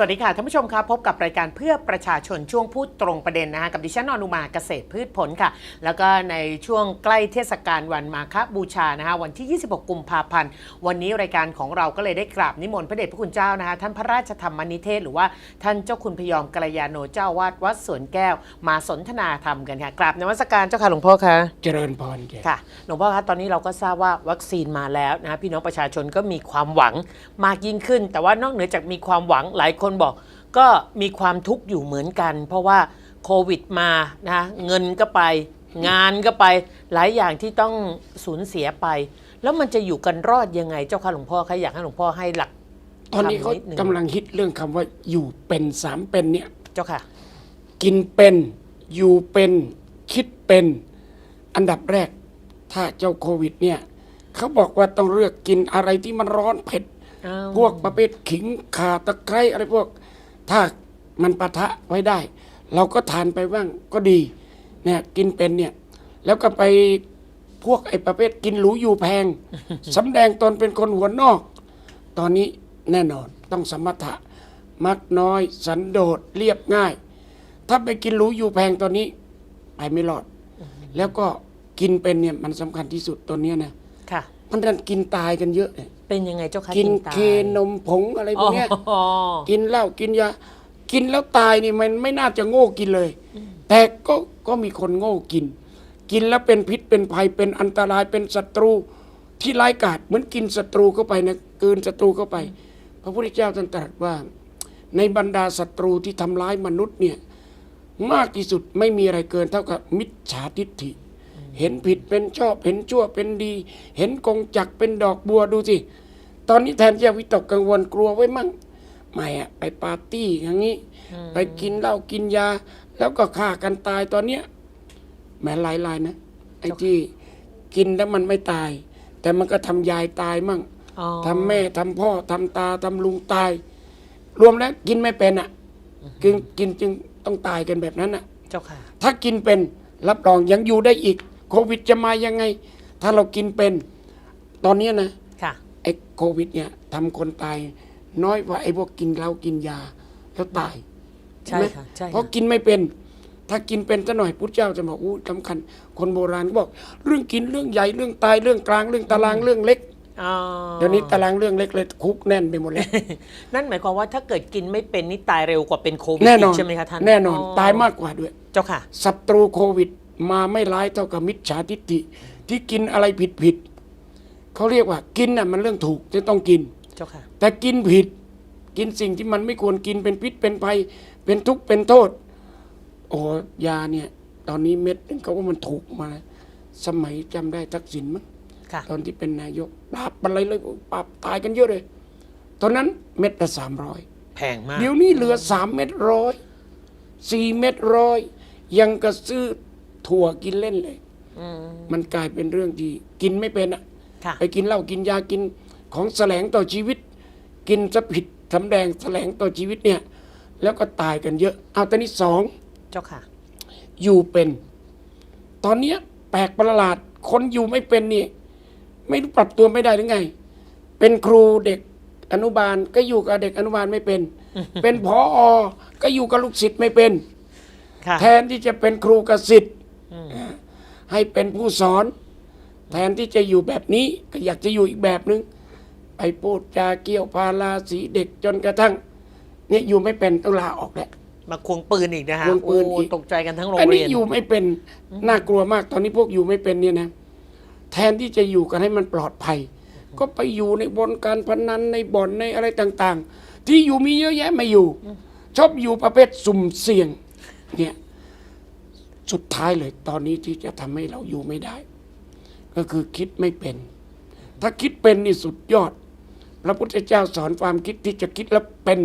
สวัสดีค่ะท่านผู้ชมครับพบกับรายการเพื่อประชาชนช่วงพูดตรงประเด็นนะคะกับดิฉันอนุมาเกษตรพืชผลค่ะ แล้วก็ในช่วงใกล้เทศกาลวันมาฆบูชานะคะวันที่ 26 กุมภาพันธ์ วันนี้รายการของเราก็เลยได้กราบนิมนต์พระเดชพระคุณเจ้านะคะท่านพระราชธรรมนิเทศ หรือว่าท่านเจ้าคุณพยอมกัลยาโนเจ้าวาดวัดสวนแก้ว มาสนทนาธรรมกันค่ะกราบนมัสการเจ้าค่ะหลวงพ่อคะเจริญพรแกค่ะหลวงพ่อคะตอนนี้เราก็ทราบว่าวัคซีนมาแล้วนะพี่น้องประชาชนก็มีความหวังมากยิ่งขึ้น แต่ว่านอกเหนือจากมีความหวังหลายคนบอกก็มีความทุกข์อยู่เหมือนกัน เพราะว่าโควิดมานะเงินก็ไป งานก็ไปหลายอย่างที่ต้องสูญเสียไป แล้วมันจะอยู่กันรอดยังไงเจ้าค่ะหลวงพ่อคะอยากให้หลวงพ่อให้หลักตอนนี้เขาทำนิดนึงกำลังฮิตเรื่องคำว่าอยู่เป็นสามเป็นเนี่ยเจ้าค่ะ กินเป็นอยู่เป็นคิดเป็น อันดับแรกถ้าเจ้าโควิดเนี่ยเขาบอกว่าต้องเลือกกินอะไรที่มันร้อนเผ็ดอ้าว พวกประเภทขิงข่าตะไคร้อะไรพวก ถ้ามันปะทะไว้ได้ เราก็ทานไปบ้างก็ดีเนี่ยกินเป็นเนี่ย แล้วก็ไปพวกไอ้ประเภทกินหรูอยู่แพงสำแดงตนเป็นคนหัวนอก ตอนนี้แน่นอนต้องสมถะ มักน้อย สันโดษเรียบง่าย ถ้าไปกินหรูอยู่แพงตอนนี้ไปไม่รอด แล้วก็กินเป็นเนี่ยมันสำคัญที่สุดตอนเนี้ยนะค่ะ มันดันกินตายกันเยอะเลยเป็นยังไงเจ้าค่ะกินตายเคนมผงอะไรพวกเนี้ยอ๋อกินเหล้ากินยากินแล้วตายนี่มันไม่น่าจะโง่กินเลย แต่ก็ก็มีคนโง่กิน กินแล้วเป็นพิษเป็นภัยเป็นอันตรายเป็นศัตรูที่ร้ายกาจเหมือนกินศัตรูเข้าไปนะกลืนศัตรูเข้าไป พระพุทธเจ้าท่านตรัสว่า ในบรรดาศัตรูที่ทำร้ายมนุษย์เนี่ยมากที่สุดไม่มีอะไรเกินเท่ากับมิจฉาทิฏฐิ เห็นผิดเป็นชอบ เห็นชั่วเป็นดี เห็นกงจักรเป็นดอกบัวดูสิ ตอนนี้แทนที่จะวิตกกังวลกลัวไว้มั่งไม่อะไปปาร์ตี้อย่างนี้ ไปกินเหล้ากินยา แล้วก็ฆ่ากันตายตอนเนี้ยแหม้หลายรายนะไอ้ที่กินแล้วมันไม่ตาย แต่มันก็ทำยายตายมั่งอ๋อทำแม่ทำพ่อทำตาทำลุงตาย รวมแล้วกินไม่เป็นอะกินกินจึงต้องตายกันแบบนั้นอะ เจ้าค่ะ ถ้ากินเป็นรับรองยังอยู่ได้อีก โควิดจะมายังไง ถ้าเรากินเป็นตอนเนี้ยนะค่ะไอ้โควิดเนี่ยทำคนตายน้อยกว่าไอ้พวกกินเหล้ากินยาแล้วตายใช่ไหมค่ะใช่เพราะค่ะกินไม่เป็น ถ้ากินเป็นซะหน่อยพุทธเจ้าจะบอกอู้สำคัญ คนโบราณก็บอก เรื่องกินเรื่องใหญ่เรื่องตายเรื่องกลางเรื่องตารางเรื่องเล็ก อ๋อเดี๋ยวนี้ตารางเรื่องเล็กเลยคุกแน่นไปหมดเลย นั่นหมายความว่าถ้าเกิดกินไม่เป็นนี่ตายเร็วกว่าเป็นโควิดแน่นอน กใช่ไหมคะท่านแน่นอน ตายมากกว่าด้วย เจ้าค่ะ ศัตรูโควิด มาไม่ร้ายเท่ากับมิจฉาทิฏฐิ ที่กินอะไรผิดผิดๆเขาเรียกว่ากินน่ะมันเรื่องถูกที่ต้องกิน เจ้าค่ะ แต่กินผิด กินสิ่งที่มันไม่ควรกินเป็นพิษเป็นภัย เป็นทุกข์เป็นโทษ โอ้ยาเนี่ย ตอนนี้เม็ดหนึงเขาว่ามันถูกมา สมัยจำได้ทักษิณมั้งค่ะ ตอนที่เป็นนายกปราบอะไรเลยปราบตายกันเยอะเลย ตอนนั้นเม็ดละสามร้อยแพงมาก เดี๋ยวนี้เหลือสามเม็ดร้อยสี่เม็ดร้อยยังกระซื้อ ถั่วกินเล่นเลยอืมมันกลายเป็นเรื่องที่กินไม่เป็นอะค่ะ ไปกินเหล้ากินยากินของแสลงต่อชีวิต กินสะผิดสำแดงแสลงต่อชีวิตเนี่ย แล้วก็ตายกันเยอะ เอาตอนนี้สอง เจ้าค่ะ อยู่เป็น ตอนเนี้ยแปลกประหลาด คนอยู่ไม่เป็นนี่ ไม่รู้ปรับตัวไม่ได้หรือไง เป็นครูเด็กอนุบาลก็อยู่กับเด็กอนุบาลไม่เป็น เป็นพออก็อยู่กับลูกศิษย์ไม่เป็น ค่ะ แทนที่จะเป็นครูกับศิษย์ ให้เป็นผู้สอน แทนที่จะอยู่แบบนี้ก็อยากจะอยู่อีกแบบนึง ไปพูดจาเกี่ยวพาราสีเด็กจนกระทั่งเนี่ยอยู่ไม่เป็นต้องลาออกแล้วมาควงปืนอีกนะฮะควงปืนโอ้อีกตกใจกันทั้งโรงอันเรีนี้ยนอยู่ไม่เป็นน่ากลัวมาก ตอนนี้พวกอยู่ไม่เป็นเนี่ยนะ แทนที่จะอยู่กันให้มันปลอดภัย ก็ไปอยู่ในบนการพนันในบ่อนในอะไรต่าง ๆ ที่อยู่มีเยอะแยะไม่อยู่ ชอบอยู่ประเภทสุ่มเสี่ยง เนี่ย สุดท้ายเลยตอนนี้ที่จะทำให้เราอยู่ไม่ได้ ก็คือคิดไม่เป็น ถ้าคิดเป็นนี่สุดยอด พระพุทธเจ้าสอนความคิดที่จะคิดแล้วเป็น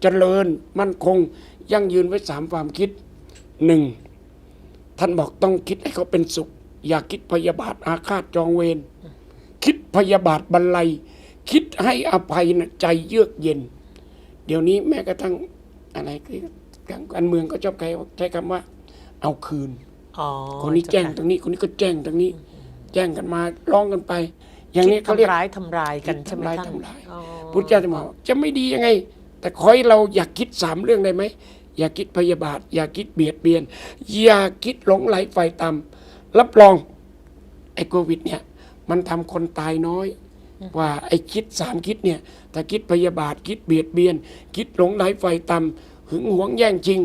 เจริญ มั่นคง ยั่งยืนไว้สามความคิดหนึ่งท่านบอกต้องคิดให้เขาเป็นสุข อย่าคิดพยาบาทอาฆาตจองเวรคิดพยาบาทบรรลัย คิดให้อภัยนะใจเยือกเย็น เดี๋ยวนี้แม้กระทั่งอะไรคือการเมืองก็ชอบใช้ใช้คำว่า เอาคืน อ๋อคนนี้แจ้งตเารงนี้ คนนี้ก็แจ้งตรงนี้ แจ้งกันมาร้องกันไป อย่างนี้คิดเขาเรียกทำร้ายทำร้ายกันใช่ไหมทำร้ายท่านทำร้ายอ๋อพุทธเจ้าจะบอกว่าจะไม่ดียังไง แต่ขอให้เราอยากคิดสามเรื่องได้ไหมอย่าคิดพยาบาท อย่าคิดเบียดเบียน อย่าคิดหลงไหลไฟต่ำรับรองไอ้โควิดเนี่ย มันทำคนตายน้อย กว่าไอ้คิดสามคิดเนี่ยถ้าคิดพยาบาทคิดเบียดเบียน คิดหลงไหลไฟต่ำหึงหวงแย่งจริง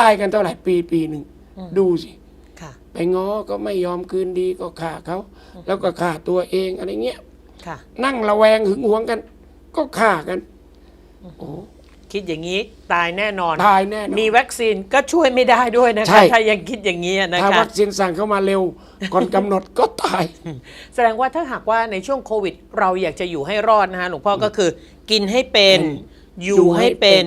ตายกันเท่าไหร่ปีปีหนึ่งดูสิค่ะ ไปง้อก็ไม่ยอมคืนดีก็ฆ่าเขา แล้วก็ฆ่าตัวเองอะไรเงี้ยค่ะ นั่งระแวงหึงหวงกัน ก็ฆ่ากันโอ้คิดอย่างนี้ตายแน่นอน ตายแน่นอน มีวัคซีนก็ช่วยไม่ได้ด้วยนะใช่ คะถ้ายังคิดอย่างนี้นะถ้าคะวัคซีนสั่งเข้ามาเร็ว ก่อนกำหนดก็ตาย แสดงว่าถ้าหากว่าในช่วงโควิด เราอยากจะอยู่ให้รอดนะคะหลวงพ่อก็คือ กินให้เป็น เป็นอยู่ให้เป็น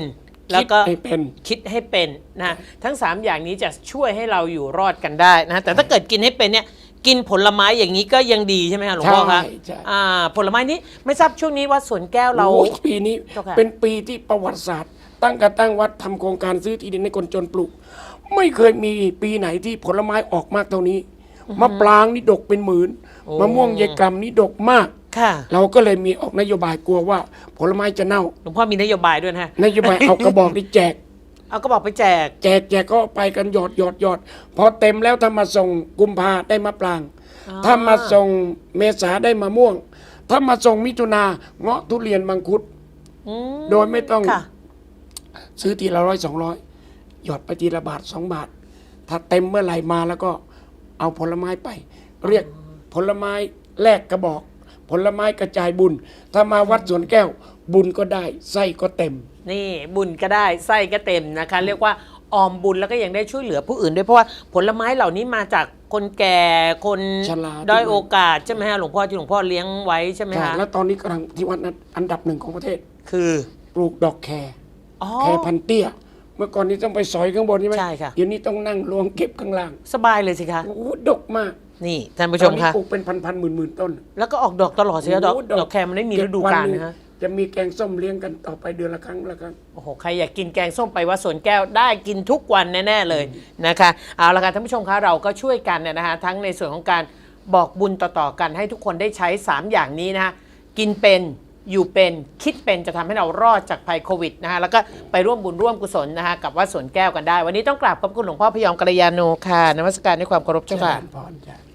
แล้วก็คิดให้เป็น คิดให้เป็นนะทั้ง 3 อย่างนี้จะช่วยให้เราอยู่รอดกันได้นะแต่ถ้าเกิดกินให้เป็นเนี่ยกินผลไม้อย่างนี้ก็ยังดีใช่ไหมคะหลวงพ่อคะใช่ใช่ อ่าผลไม้นี้ไม่ทราบช่วงนี้วัดสวนแก้วเรา โอ้ยปีนี้เจ้าค่ะ เป็นปีที่ประวัติศาสตร์ ตั้งกระตั้งวัดทำโครงการซื้อที่ดินให้คนจนปลูก ไม่เคยมีปีไหนที่ผลไม้ออกมากเท่านี้มะปรางนี่ดกเป็นหมื่นมะม่วงเยายกำนี่ดกมาก ค่ะเราก็เลยมีออกนโยบายกลัวว่า ผลไม้จะเน่า หลวงพ่อมีนโยบายด้วยนะฮะนโยบายเอากระบอกที่แจก เอาก็บอกไปแจก แจกแจกก็ไปกันหยอดหยอดหยอดพอเต็มแล้วถ้ามาส่งกุมภาได้มะปราง อ๋อ ถ้ามาส่งเมษาได้มะม่วง ถ้ามาส่งมิถุนาเงาะทุเรียนมังคุด อืมโดยไม่ต้อง ค่ะ ซื้อทีละร้อยสองร้อยหยอดไปทีละบาทสองบาท ถ้าเต็มเมื่อไหร่มาแล้วก็เอาผลไม้ไป เรียกผลไม้แลกกระบอก ผลไม้กระจายบุญ ถ้ามาวัดสวนแก้ว บุญก็ได้ไส้ก็เต็ม นี่บุญก็ได้ไส้ก็เต็มนะคะ เรียกว่าออมบุญแล้วก็ยังได้ช่วยเหลือผู้อื่นด้วยเพราะว่าผลไม้เหล่านี้มาจากคนแก่คนชราด้อยโอกาสใช่ไหมฮะหลวงพ่อที่หลวงพ่อเลี้ยงไว้ใช่ไหมใช่ฮะแล้วตอนนี้กำลังที่วัดนั้นอันดับหนึ่งของประเทศ คือปลูกดอกแครอ๋อแครพันเตี้ยเมื่อก่อนนี้ต้องไปสอยข้างบนใช่ไหมใช่ค่ะเดี๋ยวนี้ต้องนั่งลวงเก็บข้างล่าง สบายเลยสิคะโอ้โหดกมาก นี่ท่านผู้ตชอนมนี้คะปลูกเป็นพันพันๆหมื่นหมื่นๆต้น แล้วก็ออกดอกตลอดสิคะดอกโโหดอกแครมันไม่มีฤดูกาลเบวันหงนะฮะจะมีแกงส้มเลี้ยงกันต่อไปเดือนละครั้งละครั้ง โอ้โห ใครอยากกินแกงส้มไปวัดสวนแก้วได้กินทุกวันแน่ ๆ เลยนะคะ เอาละค่ะท่านผู้ชมคะเราก็ช่วยกันเนี่ยนะคะทั้งในส่วนของการบอกบุญต่อ ๆ กันให้ทุกคนได้ใช้ 3 อย่างนี้นะคะกินเป็นอยู่เป็นคิดเป็นจะทำให้เรารอดจากภัยโควิดนะคะแล้วก็ไปร่วมบุญร่วมกุศลนะคะกับวัดสวนแก้วกันได้ วันนี้ต้องกราบขอบคุณหลวงพ่อพยอมกัลยาโนค่ะนมัสการในความเคารพเจ้าค่ะพรจ้ะ